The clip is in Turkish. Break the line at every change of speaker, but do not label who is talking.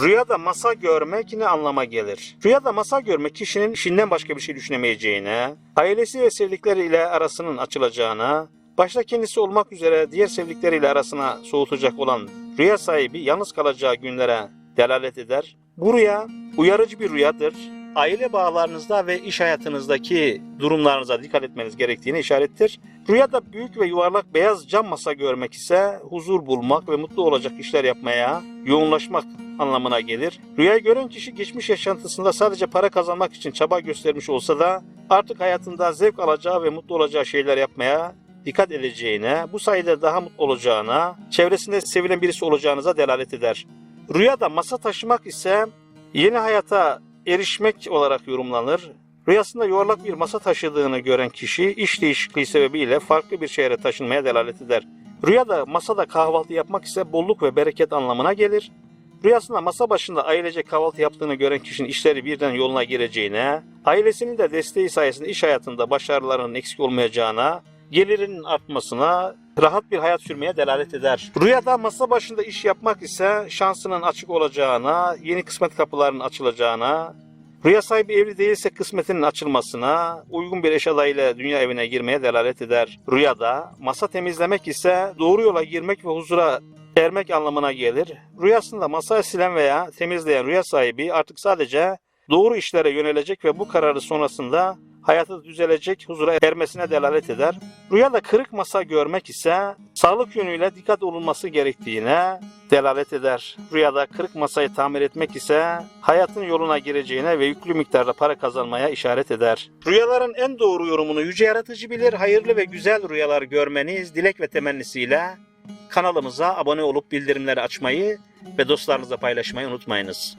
Rüyada masa görmek ne anlama gelir? Rüyada masa görmek kişinin işinden başka bir şey düşünemeyeceğine, ailesi ve sevdikleriyle arasının açılacağına, başta kendisi olmak üzere diğer sevdikleriyle arasına soğutacak olan rüya sahibi yalnız kalacağı günlere delalet eder. Bu rüya uyarıcı bir rüyadır. Aile bağlarınızda ve iş hayatınızdaki durumlarınıza dikkat etmeniz gerektiğine işarettir. Rüyada büyük ve yuvarlak beyaz cam masa görmek ise huzur bulmak ve mutlu olacak işler yapmaya, yoğunlaşmak anlamına gelir. Rüyayı gören kişi geçmiş yaşantısında sadece para kazanmak için çaba göstermiş olsa da artık hayatında zevk alacağı ve mutlu olacağı şeyler yapmaya dikkat edeceğine, bu sayede daha mutlu olacağına, çevresinde sevilen birisi olacağınıza delalet eder. Rüyada masa taşımak ise yeni hayata erişmek olarak yorumlanır. Rüyasında yuvarlak bir masa taşıdığını gören kişi iş değişikliği sebebiyle farklı bir şehre taşınmaya delalet eder. Rüyada masada kahvaltı yapmak ise bolluk ve bereket anlamına gelir. Rüyasında masa başında ailece kahvaltı yaptığını gören kişinin işleri birden yoluna gireceğine, ailesinin de desteği sayesinde iş hayatında başarılarının eksik olmayacağına, gelirinin artmasına, rahat bir hayat sürmeye delalet eder. Rüyada masa başında iş yapmak ise şansının açık olacağına, yeni kısmet kapılarının açılacağına, rüya sahibi evli değilse kısmetinin açılmasına, uygun bir eş adayıyla dünya evine girmeye delalet eder. Rüyada masa temizlemek ise doğru yola girmek ve huzura ermek anlamına gelir. Rüyasında masa silen veya temizleyen rüya sahibi artık sadece doğru işlere yönelecek ve bu kararı sonrasında hayatı düzelecek, huzura ermesine delalet eder. Rüyada kırık masa görmek ise sağlık yönüyle dikkat olunması gerektiğine delalet eder. Rüyada kırık masayı tamir etmek ise hayatın yoluna gireceğine ve yüklü miktarda para kazanmaya işaret eder. Rüyaların en doğru yorumunu yüce yaratıcı bilir. Hayırlı ve güzel rüyalar görmeniz dilek ve temennisiyle kanalımıza abone olup bildirimleri açmayı ve dostlarınızla paylaşmayı unutmayınız.